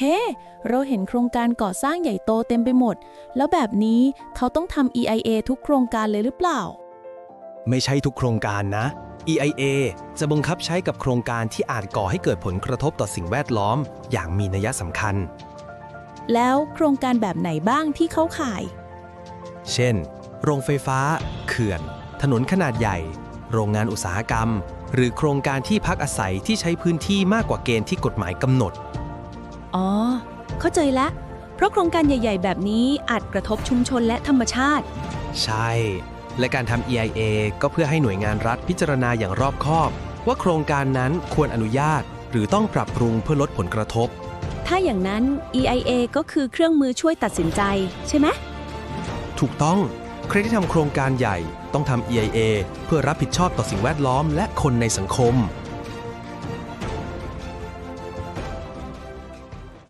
เฮ้เราเห็นโครงการก่อสร้างใหญ่โตเต็มไปหมด แล้วแบบนี้เขาต้องทำ EIA ทุกโครงการเลยหรือเปล่า ไม่ใช่ทุกโครงการนะ EIA จะบังคับใช้กับโครงการที่อาจก่อให้เกิดผลกระทบต่อสิ่งแวดล้อม อย่างมีนัยสำคัญ แล้วโครงการแบบไหนบ้างที่เข้าข่าย เช่น โรงไฟฟ้า เขื่อน ถนนขนาดใหญ่ โรงงานอุตสาหกรรม หรือโครงการที่พักอาศัยที่ใช้พื้นที่มากกว่าเกณฑ์ที่กฎหมายกำหนด อ๋อ เข้าใจแล้ว เพราะโครงการใหญ่ ๆ แบบนี้อาจกระทบชุมชนและธรรมชาติ ใช่ และการทำ EIA ก็เพื่อให้หน่วยงานรัฐพิจารณาอย่างรอบคอบ ว่าโครงการนั้นควรอนุญาต หรือต้องปรับปรุงเพื่อลดผลกระทบ ถ้าอย่างนั้น EIA ก็คือเครื่องมือช่วยตัดสินใจ ใช่ไหม ถูกต้อง ใครที่ทำโครงการใหญ่ต้องทำ EIA เพื่อรับผิดชอบต่อสิ่งแวดล้อมและคนในสังคม